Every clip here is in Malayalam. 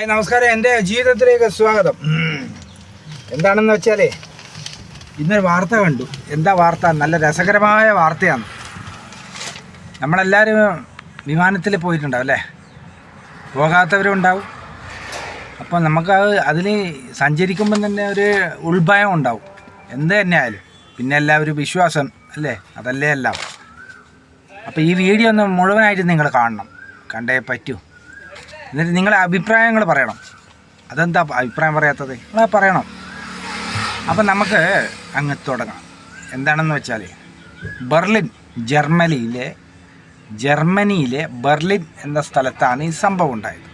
ഹായ് നമസ്കാരം. എന്റെ ജീവിതത്തിലേക്ക് സ്വാഗതം. എന്താണെന്ന് വെച്ചാലേ ഇന്നൊരു വാർത്ത കണ്ടു. എന്താ വാർത്ത? നല്ല രസകരമായ വാർത്തയാണ്. നമ്മളെല്ലാവരും വിമാനത്തിൽ പോയിട്ടുണ്ടാവും അല്ലേ? പോകാത്തവരും ഉണ്ടാവും. അപ്പോൾ നമുക്ക് അതിൽ സഞ്ചരിക്കുമ്പം തന്നെ ഒരു ഉൾഭയം ഉണ്ടാവും. എന്ത് തന്നെ ആയാലും പിന്നെ എല്ലാവരും വിശ്വാസം അല്ലേ? അതല്ലേ എല്ലാം. അപ്പോൾ ഈ വീഡിയോ ഒന്ന് മുഴുവനായിട്ട് നിങ്ങൾ കാണണം. കണ്ടേ പറ്റൂ. എന്നിട്ട് നിങ്ങളെ അഭിപ്രായങ്ങൾ പറയണം. അതെന്താ അഭിപ്രായം പറയാത്തത്? നിങ്ങളെ പറയണം. അപ്പം നമുക്ക് അങ്ങ് തുടങ്ങാം. എന്താണെന്ന് വെച്ചാൽ ബെർലിൻ ജർമ്മനിയിലെ ജർമ്മനിയിലെ ബെർലിൻ എന്ന സ്ഥലത്താണ് ഈ സംഭവം ഉണ്ടായത്.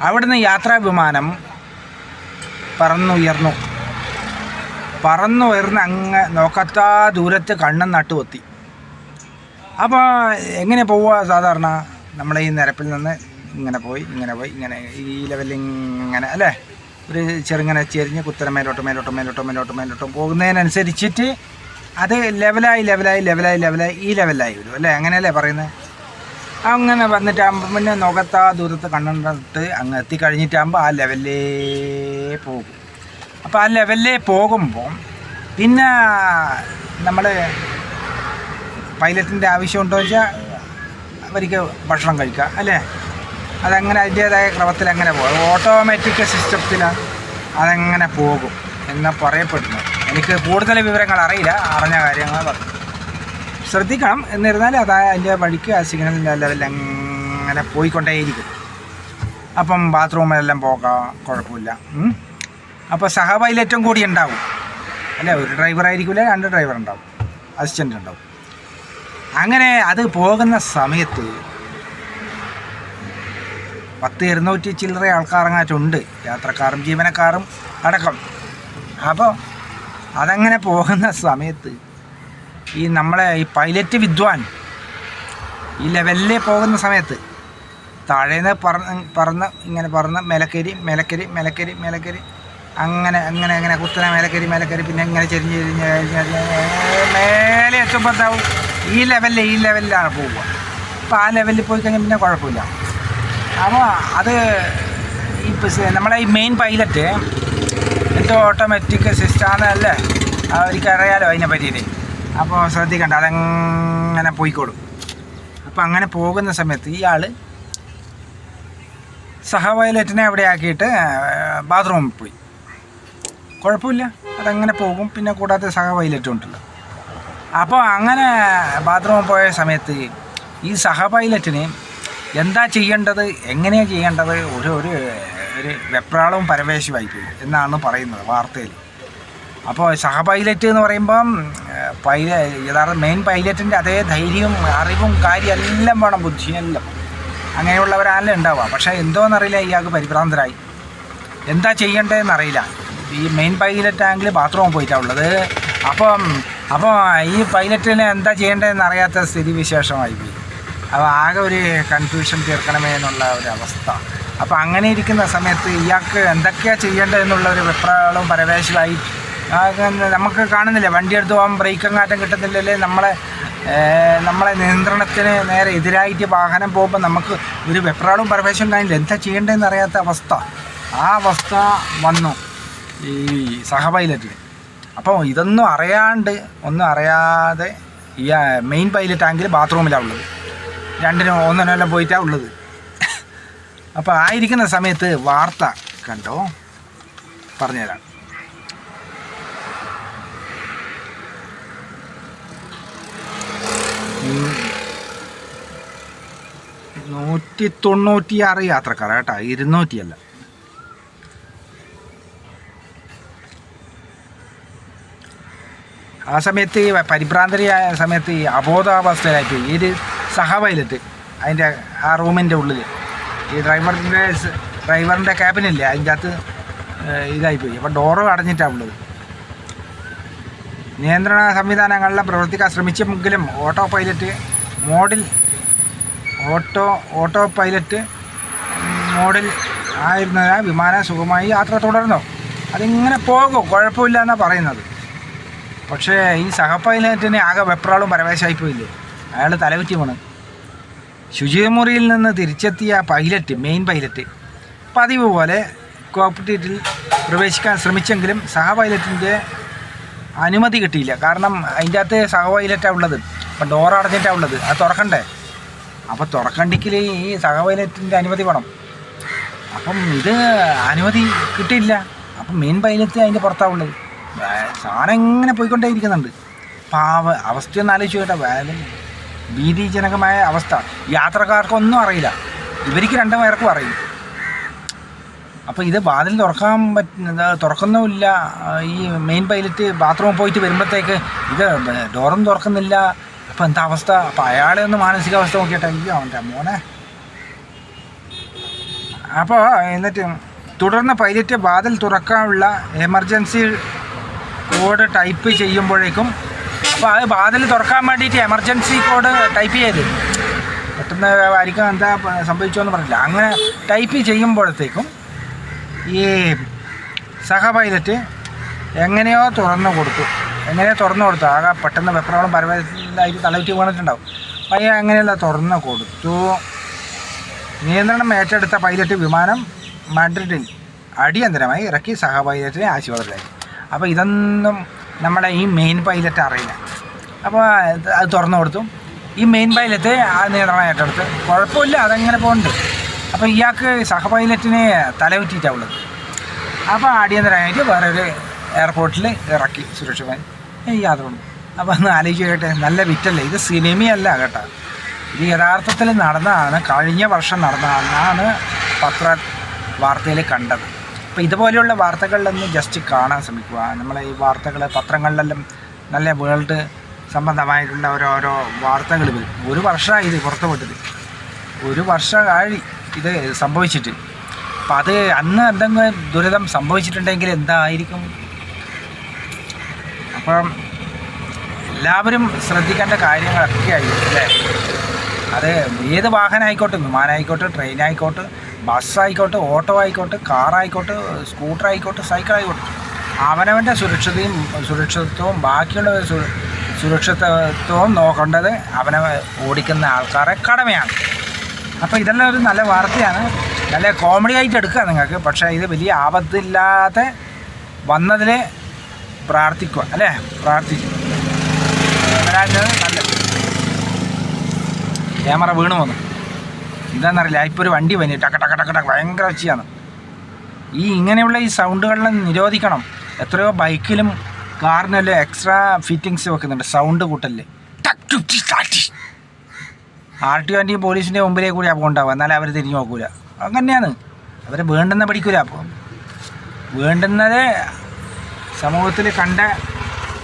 അവിടുന്ന് യാത്രാ വിമാനം പറന്നുയർന്നു. പറന്നുയർന്ന് അങ്ങ് നോക്കാത്ത ദൂരത്ത് കണ്ണും നട്ടുപൊത്തി അപ്പോൾ എങ്ങനെ പോവുക സാധാരണ? നമ്മളെ ഈ നിരപ്പിൽ നിന്ന് ഇങ്ങനെ പോയി ഇങ്ങനെ പോയി ഇങ്ങനെ ഈ ലെവലിൽ ഇങ്ങനെ അല്ലേ? ഒരു ചെറുങ്ങനെ ചെരിഞ്ഞ് കുത്തര മേലോട്ട് മേലോട്ട് മേലോട്ട് മേലോട്ട് മേലോട്ട് പോകുന്നതിനനുസരിച്ചിട്ട് അത് ലെവലായി ലെവലായി ലെവലായി ലെവലായി ഈ ലെവലായി വരും അല്ലേ? അങ്ങനെയല്ലേ പറയുന്നത്? അങ്ങനെ വന്നിട്ടാകുമ്പോൾ പിന്നെ നുകത്താ ദൂരത്ത് കണ്ടിട്ട് അങ്ങ് എത്തിക്കഴിഞ്ഞിട്ടാകുമ്പോൾ ആ ലെവലിലേ പോകും. അപ്പോൾ ആ ലെവലിലേ പോകുമ്പോൾ പിന്നെ നമ്മൾ പൈലറ്റിന്റെ ആവശ്യമുണ്ടോ വെച്ചാൽ അവർക്ക് ഭക്ഷണം കഴിക്കുക അല്ലേ? അതങ്ങനെ അതിന്റേതായ ക്രമത്തിൽ അങ്ങനെ പോകും ഓട്ടോമാറ്റിക് സിസ്റ്റത്തിലാണ് അതങ്ങനെ പോകും എന്ന് പറയപ്പെടുന്നു എനിക്ക് കൂടുതൽ വിവരങ്ങൾ അറിയില്ല അറിഞ്ഞ കാര്യങ്ങൾ പറഞ്ഞു ശ്രദ്ധിക്കണം. എന്നിരുന്നാലും അത് അതിന്റെ വഴിക്ക് ആ സിഗ്നലിന്റെ ലെവലിൽ അങ്ങനെ പോയിക്കൊണ്ടേയിരിക്കും. അപ്പം ബാത്റൂമിലെല്ലാം പോകാം കുഴപ്പമില്ല. അപ്പോൾ സഹ പൈലറ്റും കൂടി ഉണ്ടാവും. അല്ല? ഒരു ഡ്രൈവർ ആയിരിക്കില്ല രണ്ട് ഡ്രൈവർ ഉണ്ടാവും. അസിസ്റ്റന്റ് ഉണ്ടാവും. അങ്ങനെ അത് പോകുന്ന സമയത്ത് പത്ത് ഇരുന്നൂറ്റി ചില്ലറ ആൾക്കാരങ്ങാറ്റുണ്ട് യാത്രക്കാരും ജീവനക്കാരും അടക്കം. അപ്പോൾ അതങ്ങനെ പോകുന്ന സമയത്ത് ഈ നമ്മളെ ഈ പൈലറ്റ് വിദ്വാൻ ഈ ലെവലിൽ പോകുന്ന സമയത്ത് താഴേന്ന് പറന്ന് പറന്ന് ഇങ്ങനെ പറന്ന് മേലക്കരി മേലക്കരി മേലക്കരി മേലക്കരി അങ്ങനെ അങ്ങനെ അങ്ങനെ കുത്തനെ മേലക്കരി മേലക്കരി പിന്നെ ഇങ്ങനെ ചെരിഞ്ഞ് ചെരിഞ്ഞ് മേലെ എത്തുമ്പോഴത്താവും ഈ ലെവലിൽ ഈ ലെവലിലാണ് പോവുക. അപ്പോൾ ആ ലെവലിൽ പോയി കഴിഞ്ഞാൽ പിന്നെ കുഴപ്പമില്ല. അപ്പോൾ അത് ഈ നമ്മളെ ഈ മെയിൻ പൈലറ്റ് എന്തോ ഓട്ടോമാറ്റിക് സിസ്റ്റാന്നല്ലേ അവർക്ക് അറിയാലോ അതിനെ പറ്റിയിട്ട്. അപ്പോൾ ശ്രദ്ധിക്കണ്ട അതങ്ങനെ പോയിക്കോളും. അപ്പോൾ അങ്ങനെ പോകുന്ന സമയത്ത് ഇയാൾ സഹ വയലറ്റിനെ അവിടെ ആക്കിയിട്ട് ബാത്റൂമിൽ പോയി. കുഴപ്പമില്ല അതങ്ങനെ പോകും. പിന്നെ കൂടാതെ സഹ പൈലറ്റും ഉണ്ടല്ലോ. അപ്പോൾ അങ്ങനെ ബാത്റൂമിൽ പോയ സമയത്ത് ഈ സഹ എന്താ ചെയ്യേണ്ടത്? എങ്ങനെയാണ് ചെയ്യേണ്ടത്? ഒരു ഒരു ഒരു വെപ്രാളവും പരവേശമായി പോയി എന്നാണ് പറയുന്നത് വാർത്തയിൽ. അപ്പോൾ സഹ പൈലറ്റ് എന്ന് പറയുമ്പം പൈല യഥാർത്ഥ മെയിൻ പൈലറ്റിന്റെ അതേ ധൈര്യവും അറിവും കാര്യം എല്ലാം വേണം ബുദ്ധിയെല്ലാം അങ്ങനെയുള്ളവരല്ലേ ഉണ്ടാവുക. പക്ഷേ എന്തോന്നറിയില്ല ഇയാൾക്ക് പരിഭ്രാന്തരായി. എന്താ ചെയ്യേണ്ടതെന്ന് അറിയില്ല ഈ മെയിൻ പൈലറ്റ് ബാത്റൂമിൽ പോയിട്ടാണ് ഉള്ളത്. അപ്പം അപ്പോൾ ഈ പൈലറ്റിനെ എന്താ ചെയ്യേണ്ടതെന്ന് അറിയാത്ത സ്ഥിതിവിശേഷമായി പോയി. അപ്പോൾ ആകെ ഒരു കൺഫ്യൂഷൻ തീർക്കണമേ എന്നുള്ള ഒരു അവസ്ഥ. അപ്പോൾ അങ്ങനെ ഇരിക്കുന്ന സമയത്ത് ഇയാൾക്ക് എന്തൊക്കെയാണ് ചെയ്യേണ്ടതെന്നുള്ള ഒരു വെപ്രാളവും പരവേശമായി. നമുക്ക് കാണുന്നില്ല വണ്ടി എടുത്ത് പോകാൻ ബ്രേക്കും കാറ്റം കിട്ടുന്നില്ലല്ലേ നമ്മളെ നമ്മളെ നിയന്ത്രണത്തിന് നേരെ എതിരായിട്ട് വാഹനം പോകുമ്പോൾ നമുക്ക് ഒരു വെപ്രാളവും പരവേശവും കാണില്ല. എന്താ ചെയ്യേണ്ടതെന്ന് അറിയാത്ത അവസ്ഥ. ആ അവസ്ഥ വന്നു ഈ സഹ പൈലറ്റിന് അപ്പോൾ ഇതൊന്നും അറിയാണ്ട് ഒന്നും അറിയാതെ ഈ മെയിൻ പൈലറ്റ് ആണെങ്കിൽ ബാത്റൂമിലാണ് ഉള്ളത്. രണ്ടിനും ഒന്നിനെല്ലാം പോയിട്ടാണ് ഉള്ളത്. അപ്പോൾ ആയിരിക്കുന്ന സമയത്ത് വാർത്ത കണ്ടോ? പറഞ്ഞുതരാം. നൂറ്റി തൊണ്ണൂറ്റിയാറ് യാത്രക്കാർ കേട്ടോ. ഇരുന്നൂറ്റിയല്ല. ആ സമയത്ത് പരിഭ്രാന്തരിയായ സമയത്ത് അബോധാവസ്ഥയിലായിട്ട് ഈ സഹ പൈലറ്റ് അതിന്റെ ആ റൂമിന്റെ ഉള്ളിൽ ഈ ഡ്രൈവറിന്റെ ഡ്രൈവറിന്റെ ക്യാബിനില്ലേ അതിന്റെ അകത്ത് ഇതായിപ്പോയി. അപ്പോൾ ഡോറ് അടഞ്ഞിട്ടാണ് ഉള്ളത്. നിയന്ത്രണ സംവിധാനങ്ങളിൽ പ്രവർത്തിക്കാൻ ശ്രമിച്ചെങ്കിലും ഓട്ടോ പൈലറ്റ് മോഡിൽ ഓട്ടോ ഓട്ടോ പൈലറ്റ് മോഡിൽ ആയിരുന്നതിനാൽ വിമാനം സുഖമായി യാത്ര തുടർന്നു. അതിങ്ങനെ പോകും. കുഴപ്പമില്ല എന്നാണ് പറയുന്നത്. പക്ഷേ ഈ സഹ പൈലറ്റിന് ആകെ വെപ്രാളും പരവേശമായി പോയില്ലേ അയാൾ തലകുറ്റി പോണ് ശുചിമുറിയിൽ നിന്ന് തിരിച്ചെത്തിയ പൈലറ്റ് മെയിൻ പൈലറ്റ് പതിവ് പോലെ കോക്പിറ്റിൽ പ്രവേശിക്കാൻ ശ്രമിച്ചെങ്കിലും സഹ പൈലറ്റിന്റെ അനുമതി കിട്ടിയില്ല. കാരണം അതിന്റെ അകത്ത് സഹ പൈലറ്റാണ് ഉള്ളത്. അപ്പം ഡോർ അടഞ്ഞിട്ടാണ് ഉള്ളത്. അത് തുറക്കണ്ടേ? അപ്പോൾ തുറക്കണ്ടെങ്കിൽ ഈ സഹ പൈലറ്റിന്റെ അനുമതി വേണം. അപ്പം ഇത് അനുമതി കിട്ടിയില്ല. അപ്പം മെയിൻ പൈലറ്റ് അതിന്റെ പുറത്താണ് ഉള്ളത്. സാധനം ഇങ്ങനെ പോയിക്കൊണ്ടേ ഇരിക്കുന്നുണ്ട് പാവ. അവസ്ഥയൊന്നും ആലോചിച്ച് കേട്ടോ ഭീതിജനകമായ അവസ്ഥ. യാത്രക്കാർക്കൊന്നും അറിയില്ല. ഇവർക്ക് രണ്ടു പേർക്കും അറിയും. അപ്പോൾ ഇത് വാതിൽ തുറക്കാൻ പറ്റുന്നത് തുറക്കുന്നുമില്ല. ഈ മെയിൻ പൈലറ്റ് ബാത്റൂമിൽ പോയിട്ട് വരുമ്പോഴത്തേക്ക് ഇത് ഡോറും തുറക്കുന്നില്ല. അപ്പോൾ എന്താ അവസ്ഥ? അപ്പോൾ അയാളെ ഒന്ന് മാനസികാവസ്ഥ നോക്കിയിട്ട് അയ്യോ അവന്റെ മോനെ. അപ്പോൾ എന്നിട്ട് തുടർന്ന് പൈലറ്റ് വാതിൽ തുറക്കാനുള്ള എമർജൻസി കോഡ് ടൈപ്പ് ചെയ്യുമ്പോഴേക്കും അപ്പോൾ അത് വാതിൽ തുറക്കാൻ വേണ്ടിയിട്ട് എമർജൻസി കോഡ് ടൈപ്പ് ചെയ്ത്. പെട്ടെന്ന് ആയിരിക്കും എന്താ സംഭവിച്ചോന്ന് പറഞ്ഞില്ല. അങ്ങനെ ടൈപ്പ് ചെയ്യുമ്പോഴത്തേക്കും ഈ സഹ പൈലറ്റ് എങ്ങനെയോ തുറന്നു കൊടുത്തു. എങ്ങനെയോ തുറന്നു കൊടുത്തു. ആകെ പെട്ടെന്ന് വെപ്രോളം പരവതായിട്ട് തലവിറ്റി വീണിട്ടുണ്ടാവും. പയ്യ അങ്ങനെയല്ല തുറന്നു കൊടുത്തു. നിയന്ത്രണം ഏറ്റെടുത്ത പൈലറ്റ് വിമാനം മാഡ്രിഡിൽ അടിയന്തരമായി ഇറക്കി സഹ പൈലറ്റിനെ ആശുപത്രിയിലാക്കി. അപ്പോൾ ഇതൊന്നും നമ്മുടെ ഈ മെയിൻ പൈലറ്റ് അറിയില്ല. അപ്പോൾ അത് തുറന്നു കൊടുത്തു. ഈ മെയിൻ പൈലറ്റ് ആ നിയന്ത്രണം ഏറ്റെടുത്ത്. കുഴപ്പമില്ല അതങ്ങനെ പോകുന്നുണ്ട് അപ്പോൾ ഇയാൾക്ക് സഹ പൈലറ്റിനെ തലവിറ്റിയിട്ടാണ് ഉള്ളത്. അപ്പോൾ അടിയന്തരമായിട്ട് വേറൊരു എയർപോർട്ടിൽ ഇറക്കി സുരക്ഷിതമായി. യാത്ര ഉണ്ട് അപ്പോൾ ഒന്ന് ആലോചിച്ച് കേട്ടെ നല്ല വിറ്റല്ലേ? ഇത് സിനിമയല്ല കേട്ടോ. ഇത് യഥാർത്ഥത്തിൽ നടന്നതാണ് കഴിഞ്ഞ വർഷം നടന്നതാണ് പത്ര വാർത്തയിൽ കണ്ടത്. അപ്പോൾ ഇതുപോലെയുള്ള വാർത്തകളിലൊന്ന് ജസ്റ്റ് കാണാൻ ശ്രമിക്കുക. നമ്മളെ ഈ വാർത്തകൾ പത്രങ്ങളിലെല്ലാം നല്ല വേൾഡ് സംബന്ധമായിട്ടുള്ള ഓരോരോ വാർത്തകൾ വരും. ഒരു വർഷമായി ഇത് പുറത്തു വിട്ടത് ഒരു വർഷമായി ഇത് സംഭവിച്ചിട്ട്. അപ്പം അത് അന്ന് എന്തെങ്കിലും ദുരിതം സംഭവിച്ചിട്ടുണ്ടെങ്കിൽ എന്തായിരിക്കും? അപ്പം എല്ലാവരും ശ്രദ്ധിക്കേണ്ട കാര്യങ്ങളൊക്കെ ആയിരിക്കും അല്ലേ? അത് ഏത് വാഹനമായിക്കോട്ടെ വിമാനമായിക്കോട്ടെ ആയിക്കോട്ടെ ബസ്സായിക്കോട്ടെ ഓട്ടോ ആയിക്കോട്ടെ കാറായിക്കോട്ടെ സ്കൂട്ടർ ആയിക്കോട്ടെ സൈക്കിൾ ആയിക്കോട്ടെ അവനവന്റെ സുരക്ഷിതയും സുരക്ഷിതത്വവും ബാക്കിയുള്ള സു- സുരക്ഷിതത്വവും നോക്കേണ്ടത് അവനെ ഓടിക്കുന്ന ആൾക്കാരെ കടമയാണ്. അപ്പോൾ ഇതെല്ലാം ഒരു നല്ല വാർത്തയാണ്. നല്ല കോമഡി ആയിട്ട് എടുക്കുക നിങ്ങൾക്ക്. പക്ഷേ ഇത് വലിയ ആപത്തില്ലാതെ വന്നതിൽ പ്രാർത്ഥിക്കുക അല്ലേ? പ്രാർത്ഥിക്കും വരാഞ്ഞത് നല്ലത് ക്യാമറ വീണു വന്നു എന്താണെന്നറിയില്ല. ഇപ്പോൾ ഒരു വണ്ടി വന്നി. ടക്ക ടക്ക ടക്ക ടക്ക ഭയങ്കര ഒച്ചയാണ് ഈ ഇങ്ങനെയുള്ള ഈ സൗണ്ടുകളെല്ലാം നിരോധിക്കണം. എത്രയോ ബൈക്കിലും കാറിനെല്ലാം എക്സ്ട്രാ ഫിറ്റിങ്സ് വെക്കുന്നുണ്ട്. സൗണ്ട് കൂട്ടല്ലേ ആർ ടി വണ്ടിയും പോലീസിന്റെ മുമ്പിലേക്ക് കൂടി അപ്പോൾ ഉണ്ടാവുക എന്നാലേ അവർ തിരിഞ്ഞു നോക്കൂല. അങ്ങനെയാണ് അവരെ വേണ്ടുന്ന പഠിക്കൂല അപ്പോൾ വേണ്ടുന്നത് സമൂഹത്തിൽ കണ്ട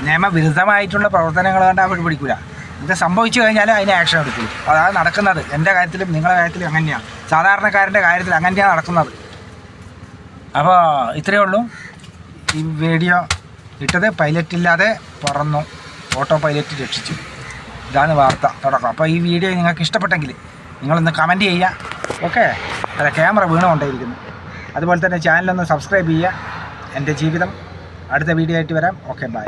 നിയമവിരുദ്ധമായിട്ടുള്ള പ്രവർത്തനങ്ങൾ കണ്ട് അവർ പിടിക്കൂല ഇത് സംഭവിച്ചു കഴിഞ്ഞാൽ അതിന് ആക്ഷൻ എടുക്കുള്ളൂ അതാണ് നടക്കുന്നത്. എന്റെ കാര്യത്തിലും നിങ്ങളുടെ കാര്യത്തിലും അങ്ങനെയാണ്. സാധാരണക്കാരന്റെ കാര്യത്തിൽ അങ്ങനെയാണ് നടക്കുന്നത്. അപ്പോൾ ഇത്രയേ ഉള്ളൂ. ഈ വീഡിയോ ഇട്ടത് പൈലറ്റ് ഇല്ലാതെ പറന്നു. ഓട്ടോ പൈലറ്റ് രക്ഷിച്ചു. ഇതാണ് വാർത്ത. തുടക്കം. അപ്പോൾ ഈ വീഡിയോ നിങ്ങൾക്ക് ഇഷ്ടപ്പെട്ടെങ്കിൽ നിങ്ങളൊന്ന് കമന്റ് ചെയ്യുക. ഓക്കെ അല്ല ക്യാമറ വീണുകൊണ്ടേയിരിക്കുന്നു. അതുപോലെ തന്നെ ചാനലൊന്ന് സബ്സ്ക്രൈബ് ചെയ്യുക. എന്റെ ജീവിതം അടുത്ത വീഡിയോ ആയിട്ട് വരാം. Okay bye